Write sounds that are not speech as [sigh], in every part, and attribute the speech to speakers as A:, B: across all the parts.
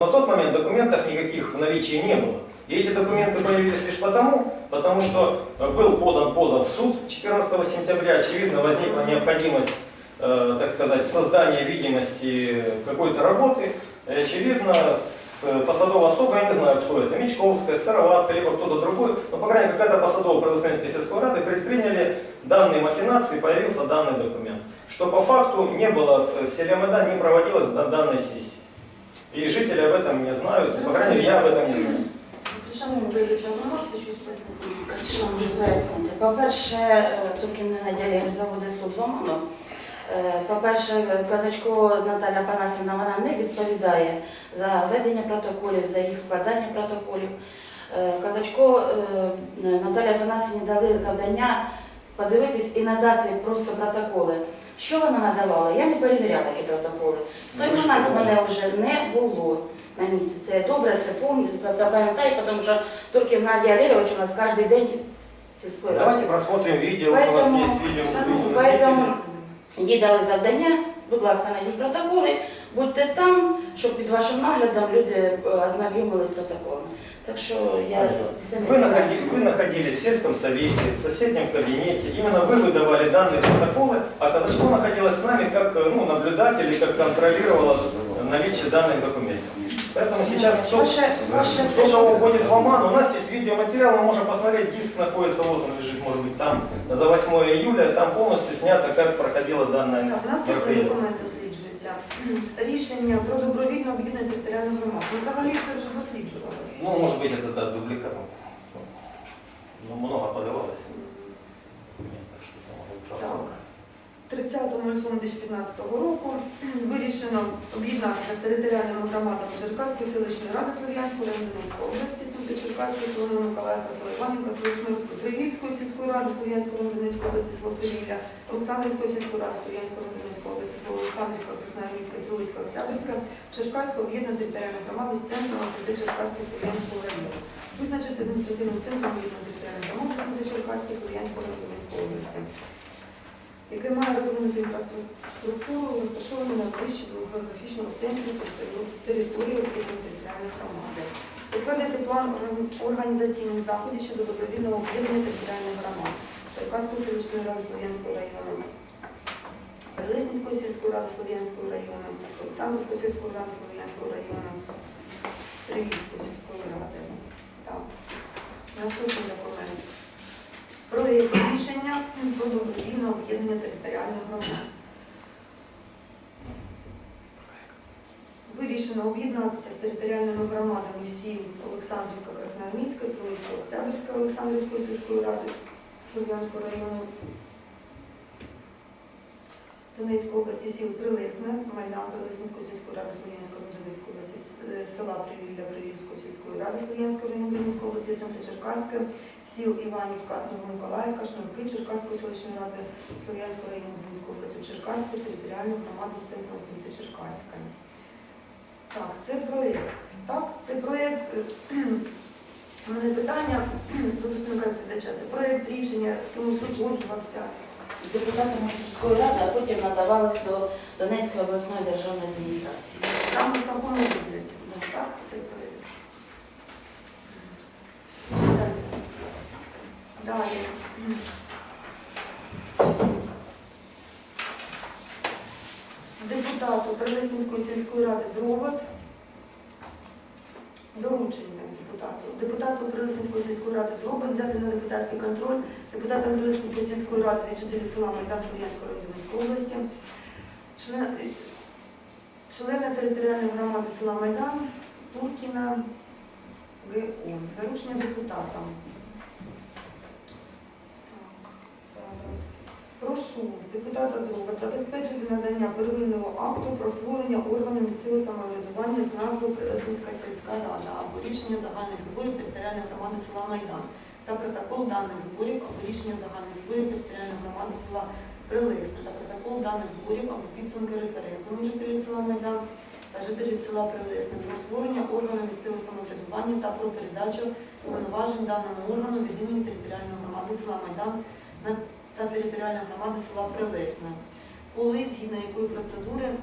A: На тот момент документов никаких в наличии не было. И эти документы появились лишь потому, потому что э, был подан позов в суд 14 сентября. Очевидно, возникла необходимость, э, так сказать, создания видимости какой-то работы. И, очевидно, с э, посадовой особой, я не знаю, кто это, Мечковская, Сыроватка, либо кто-то другой, но, по крайней мере, какая-то посадовая Православянской сельской рады предприняли данные махинации, появился данный документ. Что по факту не было в селе Майдан, не проводилось до данной сессии. И жители об этом не знают, по крайней мере, я об этом не знаю.
B: Шановні вибачте, ви можете щось пояснити?
C: Що можу пояснити? По-перше, е, тільки не надалі заводи суд в оману. Е, По-перше, Казачко Наталя Панасівна вона не відповідає за ведення протоколів, за їх складання протоколів. Е, Казачко е, Наталя Панасівні дали завдання подивитись і надати просто протоколи. Що вона надавала? Я не перевіряла ті протоколи. В той момент
A: подавали.
C: мене вже не було на місці. Це добре, це пам'ятаю, пам'ятаю, тому що Турків Надія Олегович у нас кожен день раді.
A: Давайте просмотрим видео, у
C: Поэтому,
A: есть видео.
C: поэтому їй дали завдання, будь ласка, найдіть протоколи, будьте там, щоб під вашим наглядом люди е, ознайомились з протоколами. Так що я
A: Вы,
C: знаю.
A: находи- вы находились в сельском совете, в соседнем кабинете. Именно вы выдавали данные протоколы, а Казачко находилась с нами как э, ну, наблюдатель и как контролировала наличие данных документов. Поэтому сейчас кто, кто кого вводит в оман, у нас есть видеоматериал, мы можем посмотреть, диск находится, вот он лежит, может быть, там, за 8 июля, там полностью снято, как
B: Так, наступний
A: мероприятие.
B: Документ. [clears throat] Рішення про добровільне об'єднання територіальних громад. Ну, взагалі це вже досліджувалося.
A: Ну, может быть, это да, дубликат. Ну, много подавалось. Нет, так что могло
B: Так. 30.07.2015 року [clears throat] вирішено об'єднатися з територіальними громадами Черкаської селищної ради Слов'янської Донецької області, Сумки Черкаської, Солона Миколаївка, Солованівка, Солошнурівка, Привільської сільської ради Слов'янської Донецької області, село Привілля, Олександрівської сільської ради Слов'янської Донецької області, село Олександрівка, Красноармійська, Труїська, Октябрьська, Черкаська об'єднана територіальна громада з центром Сади Черкаської Слов'янського району. Визначити адміністративним центром об'єднаної територіальної громади Сади Черкаської Слов'янського району Донецької області яке має розвинуту інфраструктуру, розташовану на площі географічного центру території територіальної громади. Утвердити план організаційних заходів щодо добровільного об'єднання територіальних громад Черкаської селищної ради Слов'янського району, Прилесненської сільської ради Слов'янського району, Олександрівської сільської ради Слов'янського району, Привільської сільської ради. Так. Наступний документ. Проєкт рішення про добровільне об'єднання територіальних громад. Вирішено об'єднатися з територіальними громадами сіл Олександрівка, Красноармійська, Октябрьська, Олександрівської сільської ради Слов'янського району. Донецької області сіл Прилесне, Майдан Прилесненської сільської ради Слов'янської Донецької області, е, села Привілля Привільської сільської ради Слов'янської району Донецької області, Сенти Черкаська, сіл Іванівка, Новомиколаївка, Шнурки Черкаської селищної ради Слов'янського району Донецької області, Черкаська, територіальну громаду з центром Сенти Черкаська. Так, це проєкт. Так, це проєкт. е, [clears throat] У мене питання [clears throat] до представника відповідача. Це проєкт рішення, з ким узгоджувався.
C: Депутатами сільської ради, а потім надавалось до Донецької обласної державної адміністрації.
B: Саме такому вигляді. Ну, Так, цей проєкт. Далі. Депутату Прилесненської сільської ради Дровот. Доручення депутату. Депутату Прилисинської сільської ради Дровот взяти на депутатський контроль депутата Прилисинської сільської ради від жителів села Майдан Слов'янської району області. Член, члена територіальної громади села Майдан Туркіна ГУ. Доручення депутатам. Так, зараз. Прошу депутата Дроба забезпечити надання первинного акту про створення органу місцевого самоврядування з назвою Прилесненська сільська рада або рішення загальних зборів територіальної громади села Майдан та протокол даних зборів або рішення загальних зборів територіальної громади села Прилесне та протокол даних зборів або підсумки референдуму жителів села Майдан та жителів села Прилесне про створення органу місцевого самоврядування та про передачу повноважень даному органу від імені територіальної громади села Майдан на та територіальної громади села Прилесне. Коли, згідно якої процедури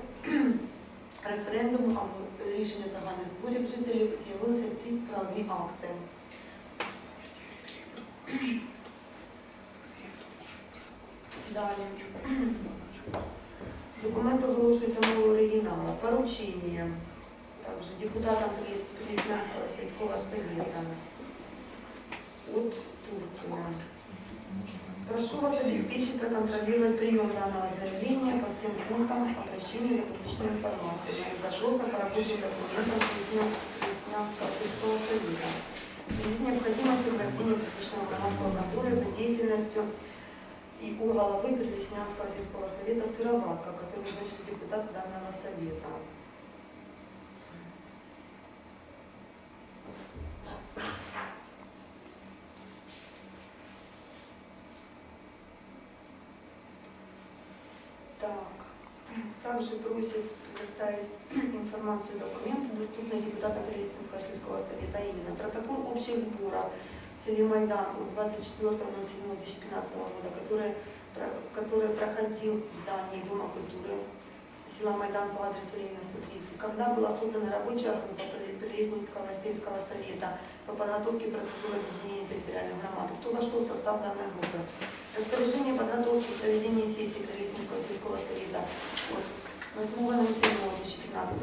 B: референдуму або рішення загальних зборів жителів з'явилися ці правові акти. Далі. Документ оголошується мовою оригінала. Поручення. Также депутатам Прилеснянского сельского совета от Туркина. Прошу вас обеспечить проконтролировать прием данного заявления по всем пунктам обращения публичной информацией на запроса по рабочим документам Прилеснянского сельского совета. В связи с необходимостью проведения публичного громадского контроля за деятельностью и у главы Прилеснянского сельского совета Сыроватка, который значит депутат данного совета. Так, также просит предоставить [clears throat] информацию документы, доступные депутатам Прилесненского сельского совета, а именно протокол общих сборов в селе Майдан от 24.07.2015 года, который, который проходил в здании Дома культуры села Майдан по адресу Ленина 130, когда была создана рабочая группа Прилесненского сельского совета по подготовке процедуры объединения территориальных громад. Кто вошел в состав данной группы? Распоряжение подготовки проведения сессии Прилесненского сельского совета 8 07 2015,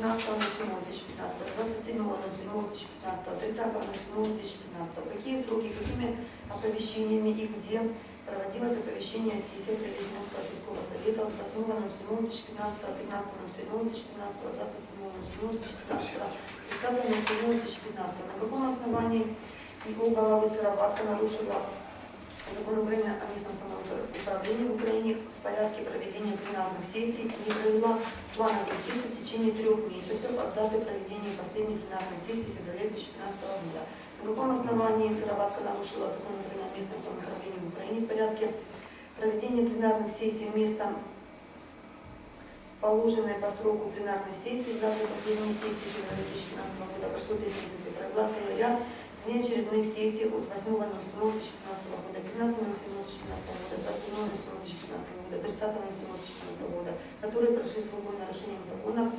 B: 15 07 2015, 27 07 2015, 30 07 2015. Какие сроки, какими оповещениями и где проводилось оповещение сессии Ленинского сельского совета 8 07 2015, 15 07 2015, 27 07 2015, 30 07 2015. На каком основании его головы Сыроватка нарушила Закон Украины о местном самоуправлении в Украине в порядке проведения пленарных сессий не провела плановую сессию в течение трех месяцев от даты проведения последней пленарной сессии в феврале 2015 года. На каком основании Сыроватка нарушила закон Украины о местном самоуправлении в Украине в порядке проведения пленарных сессий вместо положенной по сроку пленарной сессии с даты последней сессии февраля 2015 года прошло 5 месяцев, провела целый ряд внеочередных сессий от 8.07.2015 года, 15.07.2015 года, 27.07.2015 года, 30.07.2015 года, которые прошли с грубым нарушением закона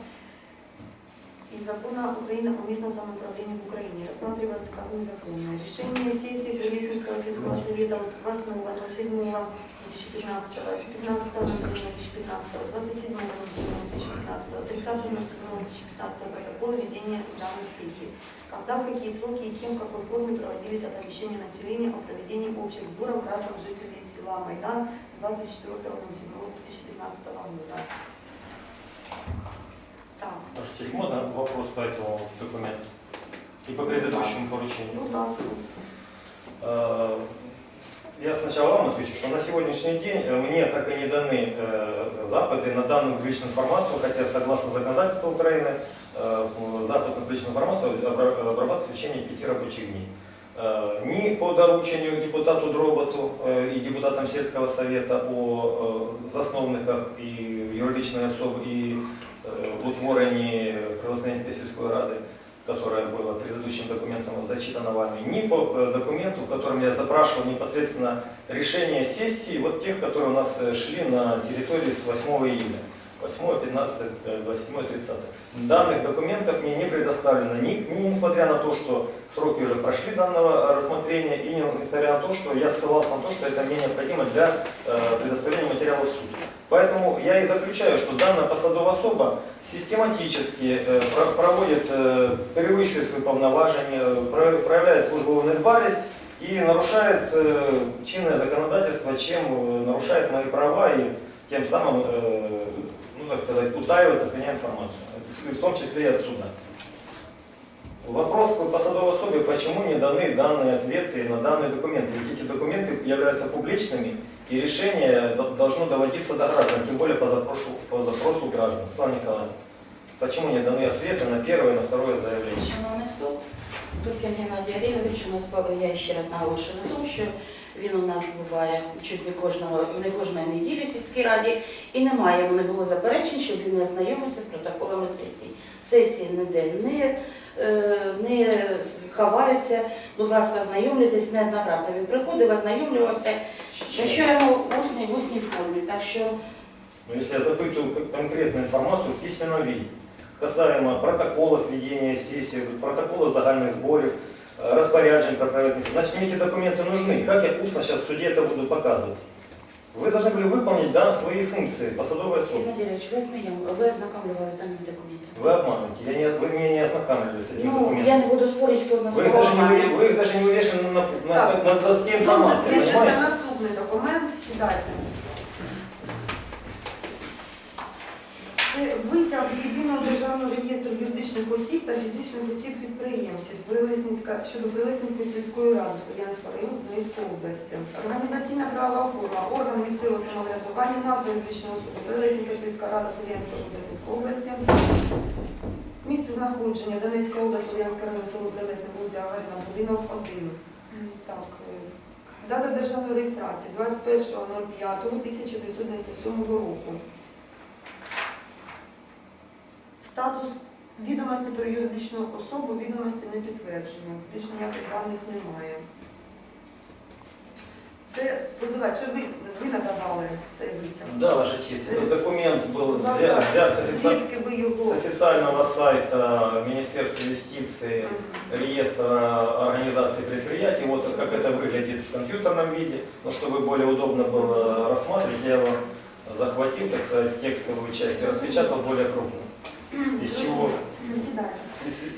B: и закона Украины о местном самоуправлении в Украине рассматриваются как незаконные. Решение сессии Прилесинского сельского совета от 8.07.2015, 15.07.2015, 27.07.2015, 30.07.2015 протокол ведения данных сессий. Когда, в какие сроки и кем, в какой форме проводились оповещения населения о проведении общих сборов граждан жителей села Майдан 24.07.2015 года. Так,
A: Может, есть можно вопрос по этому документу? И по предыдущему поручению?
B: ну да,
A: Э, Я сначала вам отвечу, что на сегодняшний день э, мне так и не даны э, запыты на данную публичную информацию, хотя согласно законодательству Украины э, запад на публичную информацию обра- обрабатывается в течение пяти рабочих дней. Э, Ни по доручению депутату Дроботу э, и депутатам сельского совета о э, засновниках і юридичної особи і э, утворенні Прилесненської сільської ради, которое было предыдущим документом зачитано вами, ни по э, документу, в котором я запрашивал непосредственно решение сессии, вот тех, которые у нас э, шли на территории с 8 июля. 8, 15, э, 27, 30. Данных документов мне не предоставлено, ни, ни- несмотря на то, что сроки уже прошли данного рассмотрения, и не- несмотря на то, что я ссылался на то, что это мне необходимо для э, предоставления материалов в суд. Поэтому я и заключаю, что данная посадова особа систематически э, про- проводит, э, перевищує свої повноваження, про- проявляє службову недбалість и нарушает э, чинное законодательство, чем э, нарушает мои права и тем самым, э, так сказать, утаивает от меня информацию, в том числе и от суда. Вопрос по посадовой особе, почему не даны данные ответы на данные документы. Ведь эти документы являются публичными, и решение до- должно доводиться до граждан, тем более по запросу, по запросу граждан. Светлана Николаевна, почему не даны ответы на первое и на второе заявление?
C: Шановний суд, Туркін Геннадій Олегович, у нас я ще раз наголошую на тому, що він у нас буває чуть не кожного не кожної неділі в сільській раді, і немає йому не було заперечень, щоб він не ознайомився з протоколами сесій. Сесії ніде не, е, не ховаються. Будь ласка, ознайомлюйтесь неоднократно. Він приходив, ознайомлювався, що йому в усній, в усній формі. Так що
A: Но если я запытываю кон- конкретную информацию в письменном виде, касаемо протоколов ведения сессии, протоколов загальных сборов, э, распоряджень про проведение, значит мне эти документы нужны. Как я устно сейчас в суде это буду показывать? Вы должны были выполнить да, свои функции, посадовой особы.
C: Ігор Надірович, ви знайомі, ви ознакомлювалися з даними документами?
A: Вы обманываете, я не, вы меня не ознакомили с этим
C: Ну,
A: документом.
C: я не буду спорити, хто з нас
A: Вы их, даже не, вы,
C: обманює.
A: вы их даже не вывешены на, на,
B: Так.
A: на, на доске
B: Суд
A: информации,
B: досліджується
A: понимаете?
B: наступний документ. Сідайте. Це витяг з єдиного державного реєстру юридичних осіб та фізичних осіб підприємців Прилесненська щодо Прилесненської сільської ради Слов'янського району Донецької області. Організаційна правова форма, орган місцевого самоврядування, назва юридичної особи Прилесненська сільська рада Слов'янської області. Місце знаходження Донецька область, Слов'янська район, село Прилесне, вулиця Гагаріна, будинок 1. Так, е, дата державної реєстрації 21.05.1997 року. Статус відомості про юридичну особу, відомості не підтверджені. Більш ніяких даних немає. Це позивач, чи ви, ви надавали цей витяг?
A: Да, Ваша честь, этот документ был
B: Будь ласка,
A: взят, взят с, офици-
B: Звідки ви
A: с
B: його?
A: официального сайта Министерства юстиции,
B: Мгм.
A: реестра организации предприятий. Вот как это выглядит в компьютерном виде. Но чтобы более удобно было рассматривать, я его захватил, так сказать, текстовую часть и распечатал более крупно. С- с-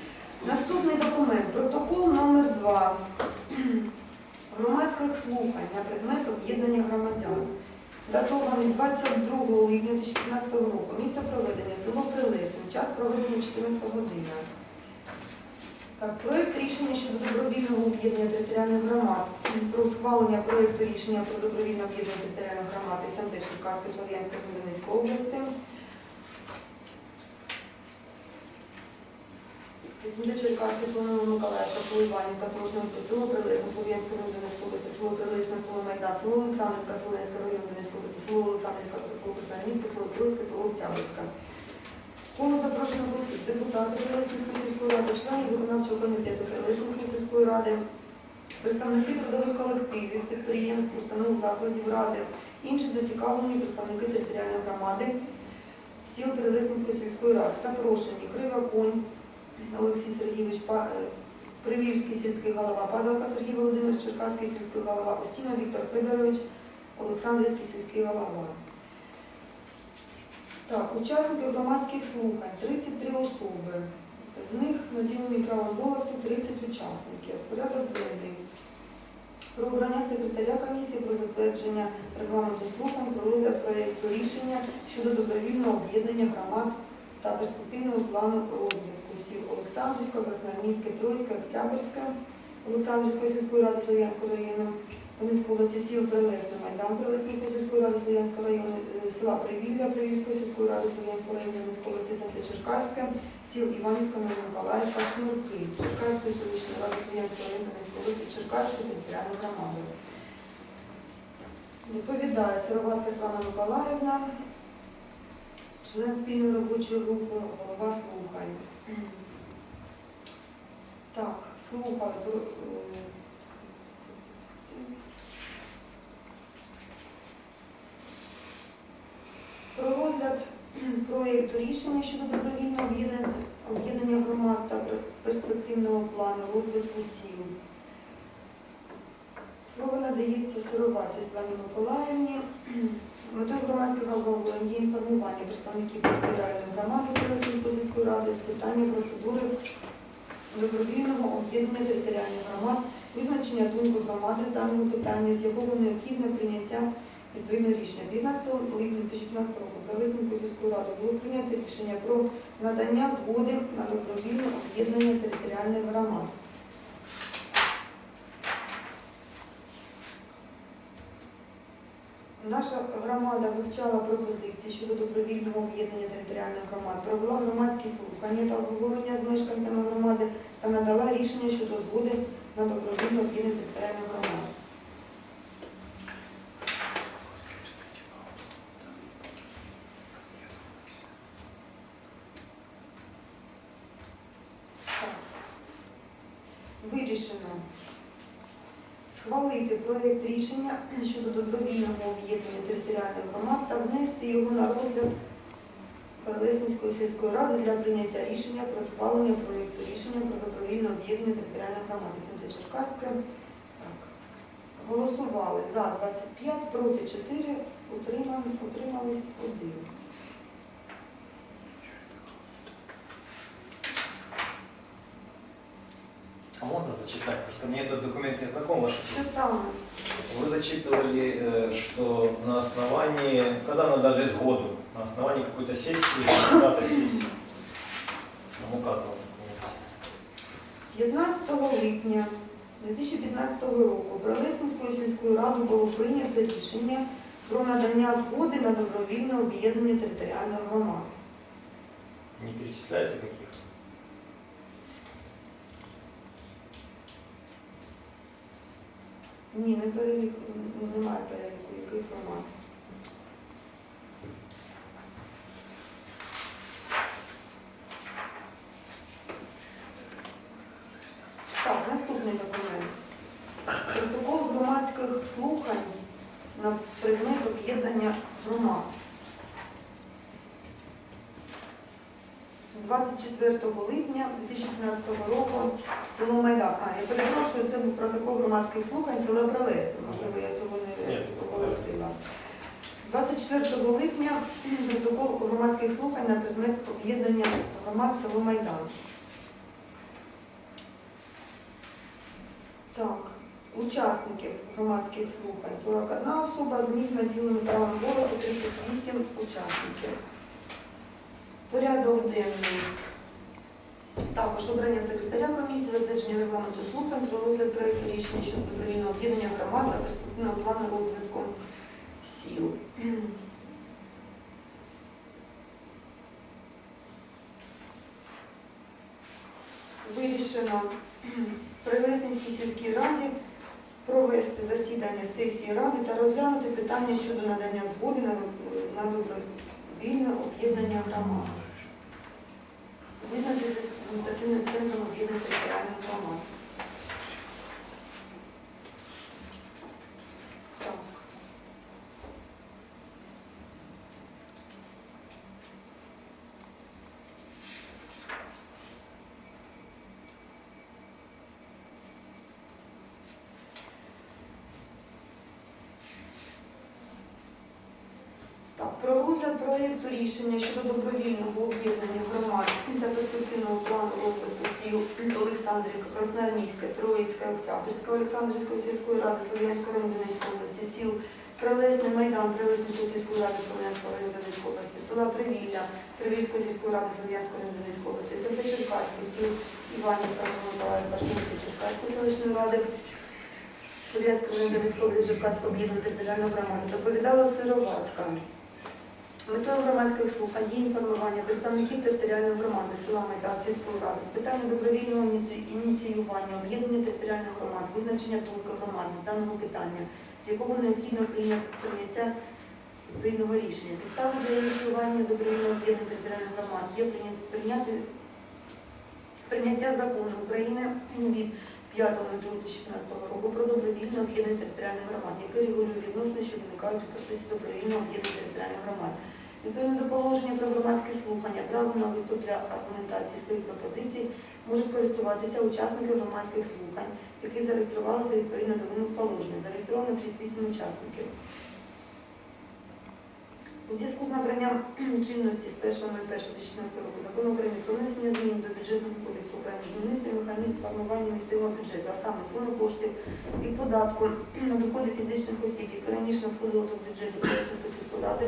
B: Наступний документ. Протокол номер 2 громадських слухань на предмет об'єднання громадян. Датований 22 липня 2015 року. Місце проведення село Прилесне. Час проведення 14 година. Так, проект рішення щодо добровільного об'єднання територіальних громад про схвалення проекту рішення про добровільне об'єднання територіальних громад СМТ Черкаської, Слов'янської та Донецької області. СМТ Черкаське, Соломона Миколаївка, село Іванівка, Сможненка, село Прилесне, Слов'янська район Донецької області, село Прилесне, село Майдан, село Олександрівка, Слов'янська район Донецької області, село Олександрівка, село Красноармійське, село Троїцьке, село Октябрьська. Коло запрошених осіб, депутати Прилесненської сільської ради, члени виконавчого комітету Прилесненської сільської ради, представники трудових колективів, підприємств, установ, закладів ради, інші зацікавлені представники територіальної громади, сіл Прилесненської сільської ради, запрошені Крива Конь, Олексій Сергійович, е, Привівський сільський голова, Падалка Сергій Володимирович, Черкаський сільський голова, Остінов Віктор Федорович, Олександрівський сільський голова. Так, учасники громадських слухань 33 особи. З них наділені правом голосу 30 учасників. Порядок денний. Про обрання секретаря комісії про затвердження регламенту слухань, про розгляд проєкту рішення щодо добровільного об'єднання громад та перспективного плану розвитку сіл Олександрівка, Красноармійське, Троїцьке, Октябрьське, Олександрівської сільської ради Слов'янського району, Донецької області сіл Прилесне, Майдан Прилесненської сільської ради Слов'янського району, е, села Привілля Привільської сільської ради Слов'янського району, Донецької області Санте Черкаське, сіл Іванівка, Новомиколаївка, Шнурки, Черкаської селищної ради Слов'янського району, Донецької області, Черкаської територіальної громади. Доповідає Сироватка Свана Миколаївна, член спільної робочої групи, голова слухань. Так, слухали. про, е, розгляд проєкту рішення щодо добровільного об'єднання громад та перспективного плану розвитку сіл. Слово надається Сироваці Славі Миколаївні. Метою громадських обговорень є інформування представників територіальної громади Київської сільської ради з питання процедури добровільного об'єднання територіальних громад, визначення думки громади з даного питання, з якого необхідне прийняття відповідного рішення. 19 липня 2015 року при висновку сільської ради було прийнято рішення про надання згоди на добровільне об'єднання територіальних громад. Наша громада вивчала пропозиції щодо добровільного об'єднання територіальних громад, провела громадські слухання та обговорення з мешканцями громади та надала рішення щодо згоди на добровільне об'єднання територіальних громад. Вирішено схвалити проєкт рішення щодо добровільного об'єднання територіальних громад та внести його на розгляд Перелеснівської сільської ради для прийняття рішення про схвалення проєкту рішення про добровільне об'єднання територіальних громад. СМТ Черкаська. Голосували за 25, проти 4, утримались 1.
A: А можно зачитать? Просто мне этот документ не знаком, ваша
B: Що
A: честь.
B: саме?
A: Вы зачитывали, э, что на основании, когда надали сгоду, на основании какой-то сессии, дата сессии, нам указано в документе.
B: 15 липня 2015 року Пролесненською сільською радою було прийнято рішення про надання згоди на добровільне об'єднання територіальних громад.
A: Не перечисляется каких?
B: Ні, не перелік, немає переліку, яких громад. Так, наступний документ. Протокол громадських слухань на предмет об'єднання громад. 24 липня 2015 року село Майдан. А, я перепрошую, це був протокол громадських слухань села Пролесне. Можливо, я цього не
A: Ні.
B: оголосила. 24 липня протокол громадських слухань на предмет об'єднання громад село Майдан. Так, учасників громадських слухань 41 особа, з них наділені правом голосу 38 учасників. Порядок денний. Також обрання секретаря комісії, затвердження регламенту слухань про розгляд проєкту рішення щодо добровільного об'єднання громад та перспективного плану розвитку сіл. Вирішено при Лесненській сільській раді провести засідання сесії ради та розглянути питання щодо надання згоди на, добровільне об'єднання громад. Визначити з адміністративним центром об'єднання територіальних громад. Так. Так, про розгляд проєкту рішення щодо добровільного об'єднання громад та перспективного плану розвитку сіл Олександрівка, Красноармійська, Троїцька, Октябрьська, Олександрівської сільської ради Слов'янської району Донецької області, сіл Прилесний Майдан, Прилесненської сільської ради Слов'янської району Донецької області, села Привілля, Привільської сільської ради Слов'янської району Донецької області, село Черкаське, сіл Іванівка, Миколаївка, Жмурки, Черкаської селищної ради, Слов'янської району Донецької області, Черкаської об'єднаної територіальної громади. Доповідала Сироватка. Метою громадських слухань є інформування представників територіальної громади села Майдан сільської ради з питання добровільного ініціювання об'єднання територіальних громад, визначення думки громади з даного питання, з якого необхідно прийняття відповідного рішення. Підстави для ініціювання добровільного об'єднання територіальних громад є прийняти прийняття закону України від 5.02.2015 року про добровільне об'єднання територіальних громад, яке регулює відносини, що виникають у процесі добровільного об'єднання територіальних громад. Відповідно до положення про громадські слухання, право на виступ для аргументації своїх пропозицій можуть користуватися учасники громадських слухань, які зареєструвалися відповідно до вимог положення. Зареєстровано 38 учасників. У зв'язку з набранням [clears throat] чинності з 1.01.2016 року закону України про внесення змін до бюджетного кодексу України змінився механізм формування місцевого бюджету, а саме суми коштів від податку [clears throat] на доходи фізичних осіб, які раніше надходило до бюджету сільської ради,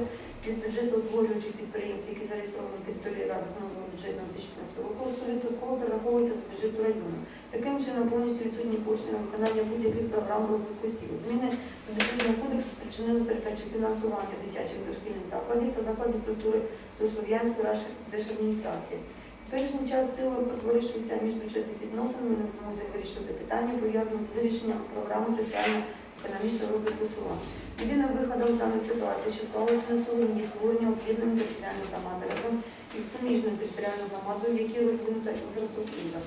B: від бюджету утворюючих підприємств, які зареєстровані на території ради з нового бюджету 2015 року, 100% перераховується до бюджету району. Таким чином повністю відсутні кошти на виконання будь-яких програм розвитку сіл. Зміни до бюджетного кодексу спричинили передачу фінансування дитячих дошкільних закладів та закладів культури до Слов'янської держадміністрації. Теперішній час силу утворившися міжбюджетних відносин, ми не в змозі вирішити питання, пов'язане з вирішенням програми соціально-економічного розвитку села. Єдиним виходом даної ситуації, що склалося на сьогодні, є створення об'єднаної територіальної громади разом із суміжною територіальною громадою, в якій розвинута інфраструктура.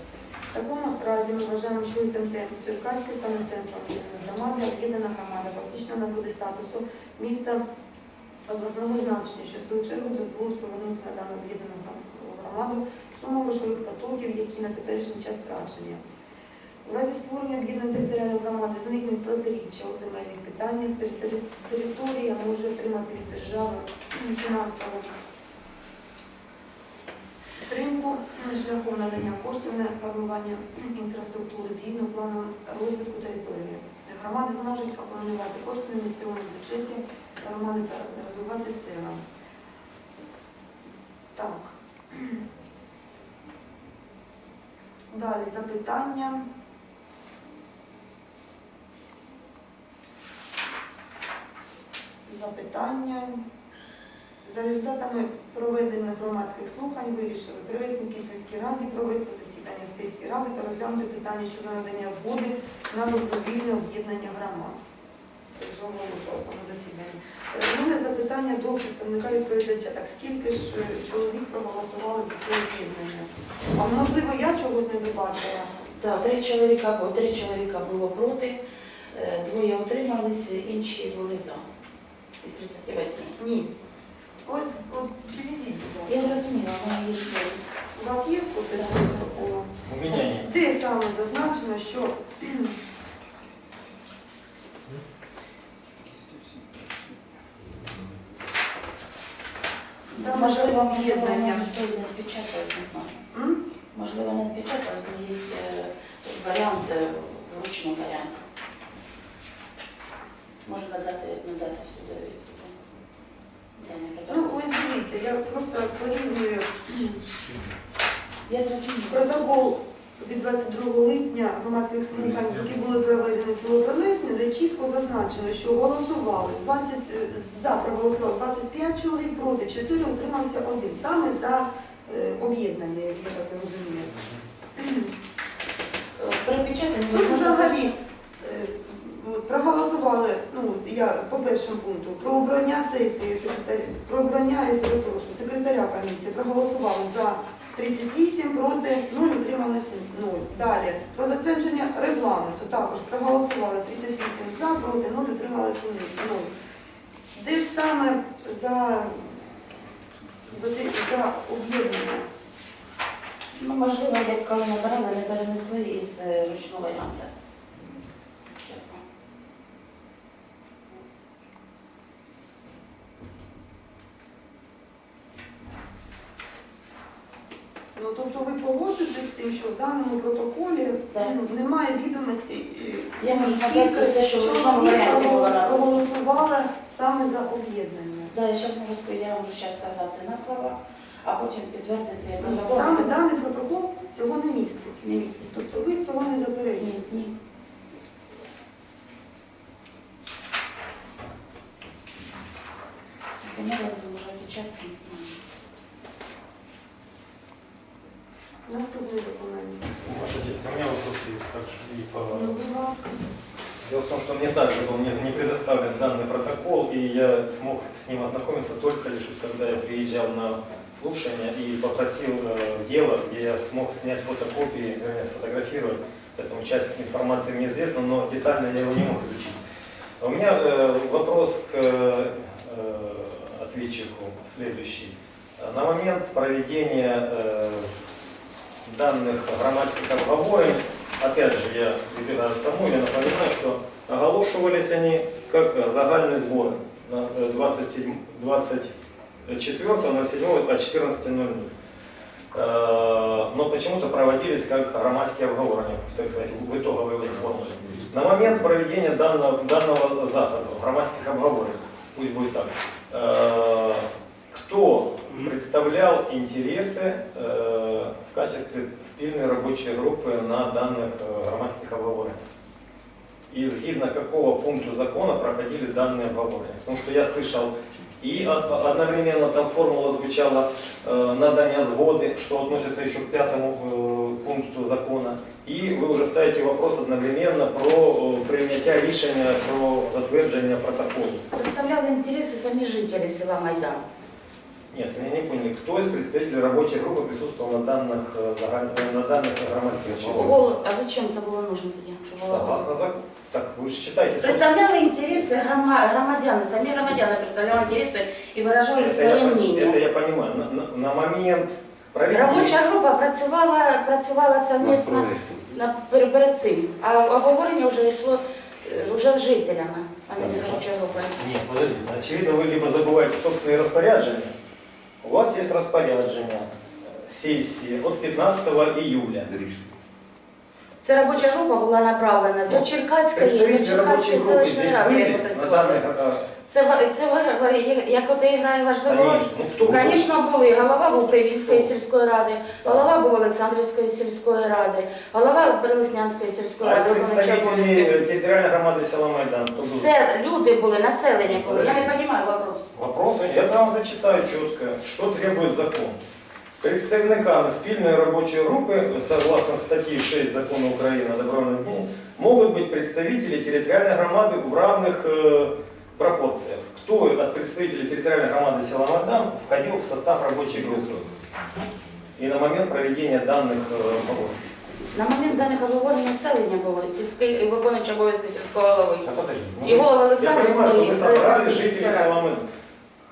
B: В такому разі ми вважаємо, що СМТ Черкаське стане центром об'єднаної громади, об'єднана громада фактично набуде статусу міста обласного значення, що в свою чергу дозволить повернути на дану об'єднану громаду суму грошових потоків, які на теперішній час втрачені. У разі створення об'єднаної територіальної громади зникнуть протиріччя у земельних питаннях, територія може отримати від держави фінансову підтримку шляхом надання коштів на формування інфраструктури згідно плану розвитку території. Громади зможуть опанувати кошти на місцевому бюджеті громади та розвивати села. Так. [clears throat] Далі запитання. Запитання. За результатами проведених громадських слухань вирішили при Веснікій сільській раді провести засідання сесії ради та розглянути питання щодо надання згоди на добровільне об'єднання громад. Це вже на засіданні. Е, мене запитання до представника відповідача. Так скільки ж е, чоловік проголосували за це об'єднання? А можливо, я чогось не добачила?
C: Так, три чоловіка, три чоловіка було проти, е, двоє утримались, інші були за. Із 38.
B: Ні. Ось от, підійдіть, будь
C: Я
B: ласка.
C: зрозуміла, вона є зброю.
B: У вас є копія цього протоколу?
A: У меня нет.
B: Де саме зазначено, що саме
C: Можливо, можливо,
B: об'єднання.
C: ніхто і не печаталось, не знаю.
B: М?
C: Можливо, не печаталось, але є е, варіант, е, вручну варіант. Можна надати, надати судові суду. Даний
B: Ну,
C: протокол.
B: ось дивіться, я просто порівнюю
C: Я зрозуміла.
B: протокол від 22 липня громадських слухань, які були проведені в село Прилесне, де чітко зазначено, що голосували 20, е, за проголосували 25 чоловік, проти 4, утримався один. Саме за е, об'єднання, як я так розумію.
C: Е, При печатанні
B: Ну,
C: можна-
B: взагалі, е, от, проголосували, ну, я по першому пункту, про обрання сесії, секретаря, про обрання, я перепрошую, секретаря комісії проголосували за 38, проти 0, утрималися 0. Далі, про затвердження регламенту також проголосували 38 за, проти 0, утрималися 0. Де ж саме за, за, за об'єднання?
C: Ну, можливо, як коли набирали, не перенесли із е, ручного варіанту. Чесно.
B: Ну, тобто ви погоджуєтесь з тим, що в даному протоколі
C: Так.
B: ну, немає відомості, е,
C: Я можу
B: скільки
C: те, що в
B: чоловік
C: варіанті було написано.
B: проголосували саме за об'єднання.
C: Да, я зараз можу сказати, я можу зараз сказати на словах, а потім підтвердити протокол.
B: Саме даний протокол
A: попросил э, дело, где я смог снять фотокопии, вернее, сфотографировать. Поэтому часть информации мне известна, но детально я его не мог изучить. У меня э, вопрос к э, ответчику следующий. На момент проведения данных громадских обговоров Опять же, я прибегаю к тому, я напоминаю, что оголошивались они как загальные сборы на э, 27 24.07 от 14.00 Э, Но почему-то проводились как громадские обговорения, так сказать, в итоговой уже формуле. На момент проведения данного, данного захода, громадских обговоров, пусть будет так, э, кто представлял интересы э, в качестве спільної робочої групи на даних е, громадських обговореннях. І згідно какого пункту закона проходили данные обговорения. Потому что я слышал и од- одновременно там формула звучала э, надання згоди, что относится еще к пятому э, пункту закона. И вы уже ставите вопрос одновременно про э, прийняття рішення про затвердження протоколу.
C: Представляли інтереси самі жителі села Майдан.
A: Нет, меня не поняли. Кто из представителей рабочей группы присутствовал на данных, э, загаль- на данных громадских началах?
C: Гол- А зачем це було нужно тоді? Щоб було голос?
A: Согласно закону. Так, вы же читаете.
C: Представляли інтереси грома- громадян, самі громадяни представляли інтереси і виражали
A: Это
C: своє
A: я, пон-
C: мнення.
A: это я понимаю. На, на- на момент проведения...
C: Робоча група працювала, працювала совмісно на, перед, перед цим, а обговорення вже йшло е, вже з жителями, а не з робочою групою.
A: Нет, подождите. Очевидно, вы либо забываете собственные распоряджения. У вас есть распоряджение э, сессии от 15 июля.
C: Ця робоча група була направлена до Черкаської, до
A: Представители рабочей
C: Черкаської
A: группы
C: селищної
A: здесь
C: ради,
A: были
C: як ви
A: на
C: працювали.
A: данных... э,
C: Це, ва- це ви- ви- як от і грає важливу роль.
A: Конечно. Ну, кто? был?
C: Звісно, були. Голова був Привільської сільської ради, голова був Олександрівської сільської ради, голова Прилеснянської сільської
A: А
C: ради.
A: из
C: виконуючий
A: представителей
C: обов'язки.
A: э, территориальной громады села Майдан кто был?
C: Все люди були, населення було. Я не розумію вопрос.
A: Вопросы? Я вам зачитаю четко, что требует закон. Представниками спільної робочої групи, согласно статьи 6 Закону України о добровольном дні, могут быть представители территориальной громады в равных э, пропорциях. Кто от представителей территориальной громады села Майдан входил в состав рабочей группы? И на момент проведения данных э, поговорок.
C: На момент даних обговорень населення було сільський виконуючий обов'язки сільського голови.
A: А подожди, ну,
C: И голова
A: Я
C: Олександрівської
A: понимаю, что
C: і
A: вы собрали
C: Прилеснянської
A: жителей
C: сільської ради.
A: села Майдан.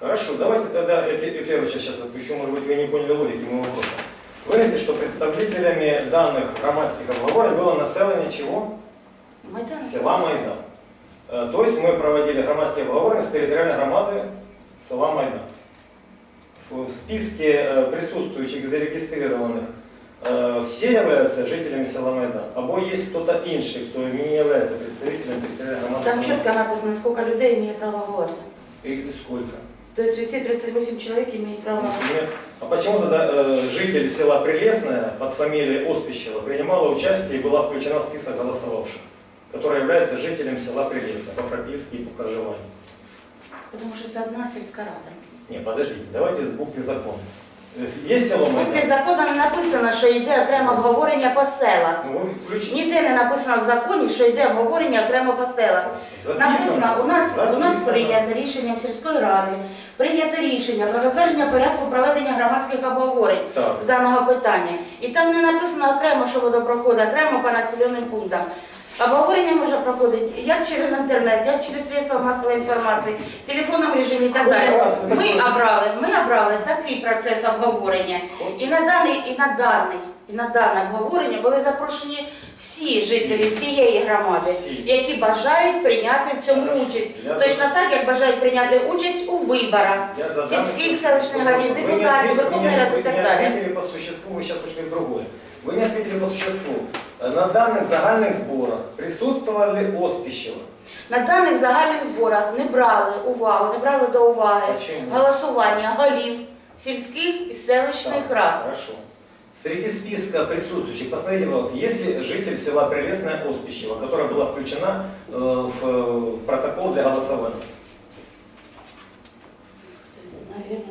A: Хорошо, давайте тогда Эклерыча сейчас отпущу, может быть, вы не поняли логики моего вопроса. Вы говорите, что представителями данных громадских обговоров было население чего?
C: Майдан.
A: Села Майдан. Э, То есть мы проводили громадские обговоры с территориальной громады села Майдан. В в списке э, присутствующих зарегистрированных э, все являются жителями села Майдан? Або есть кто-то инший, кто не является представителем территориальной громады
C: Там
A: села
C: чітко написано, скільки людей має право голосу.
A: Майдан? Их сколько?
C: Тобто всі 38 чоловік мають право голосу.
A: Нет. А почему тогда э, житель села Прелестная под фамилией Оспищева принимала участие и была включена в список голосовавших, которая является жителем села Прелестная по прописке и по проживанию?
C: Тому що це одна сільська рада.
A: Не, подождите, давайте с буквы закона. То есть Есть село
C: В пункті
A: Майдан?
C: не написано, що йде окремо обговорення по селах.
A: Ну.
C: Ніде не написано в законі, що йде обговорення окремо по селах. Написано, у нас, у нас
A: Записано.
C: прийнято рішенням сільської ради, прийнято рішення про затвердження порядку проведення громадських обговорень
A: Так.
C: з даного питання. І там не написано окремо, що воно проходить, окремо по населеним пунктам. Обговорення може проходити як через інтернет, як через средства масової інформації, в телефонному режимі і так далі. Ми обрали, ми обрали такий процес обговорення. І на даний, і на даний, і на дане обговорення були запрошені всі жителі всієї громади,
A: Всі.
C: які бажають прийняти в цьому участь.
A: Я
C: Точно так, як бажають прийняти участь у виборах
A: Я задам
C: сільських
A: еще-
C: селищних радів,
A: Вы не
C: депутатів,
A: ответили-
C: Верховної
A: вы не-
C: Ради і
A: вы
C: так
A: не
C: далі.
A: ответили по существу, вы сейчас ушли в другое. Вы не ответили по существу. Э, На данных загальных сборах присутствовали Оспищева.
C: На даних загальних зборах не брали увагу, не брали до уваги
A: Почему?
C: голосування голів сільських і селищних
A: Так,
C: рад.
A: Хорошо. Среди списка присутствующих, посмотрите, пожалуйста, есть ли житель села Прелестная Оспищева, которая была включена э, в, э, в протокол для голосования?
C: Навірно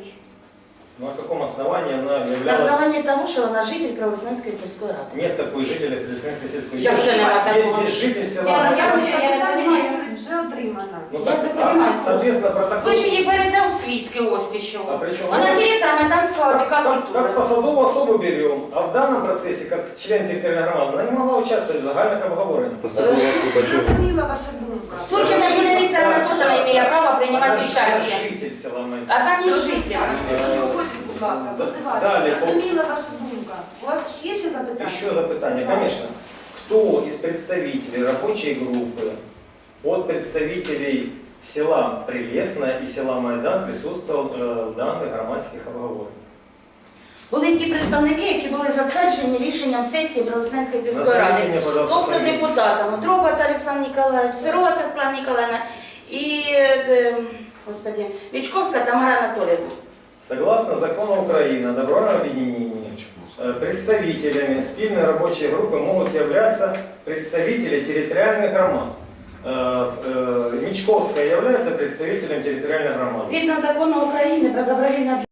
C: ж.
A: Ну, на каком основании она
C: На
A: являлась...
C: основанні того, що вона житель Прилесненської сільської ради.
A: Нет такой жителя Прелестнянской сельской.
C: Як
A: Есть-
C: це нема
A: есть-
C: такого?
A: Есть житель села
C: Я- я-
B: Я
C: я не
B: відповідь вже отримана.
A: Ну,
C: Я
A: так,
C: не
A: а,
C: понимаю.
A: соответственно, протокол...
C: Ви ж її передав свідки Оспіщеву.
A: А при чому?
C: Вона директор Майданського ОДК
A: Как, как, как
C: культури.
A: особу берем, а в данном процессе, как член территориальной громады, она не могла участвовать в загальных обговорениях.
D: Посадова особа чого?
B: Зрозуміла ваша думка.
C: Туркіна Юлія Вікторовна теж не має права приймати
A: Она ж- она житель села Майдан.
C: Одна не житель.
B: будь ласка,
A: Да-
B: позивайте.
A: далі, по-
B: Зрозуміла ваша думка. У вас ж є ще запитання?
A: Еще запытание, конечно. Кто из представителей рабочей группы от представителей села Прелестная и села Майдан присутствовал э, в данных громадских обговорах?
C: Були ті представники, які були затверджені рішенням сесії Прилесненської сільської
A: Назовите
C: ради.
A: мне, пожалуйста,
C: Тобто
A: фамилии.
C: депутатами Дробат Олександр Ніколаєвич, Сирова Світлана Ніколаївна і е, господи, Вічковська Тамара Анатоліївна.
A: Согласно закону Украины о добровольном объединении, э, представителями спільної рабочей группы могут являться представители территориальных громад. Э, э, Мечковская является представителем территориальной громады.
C: Згідно закону України про добровільне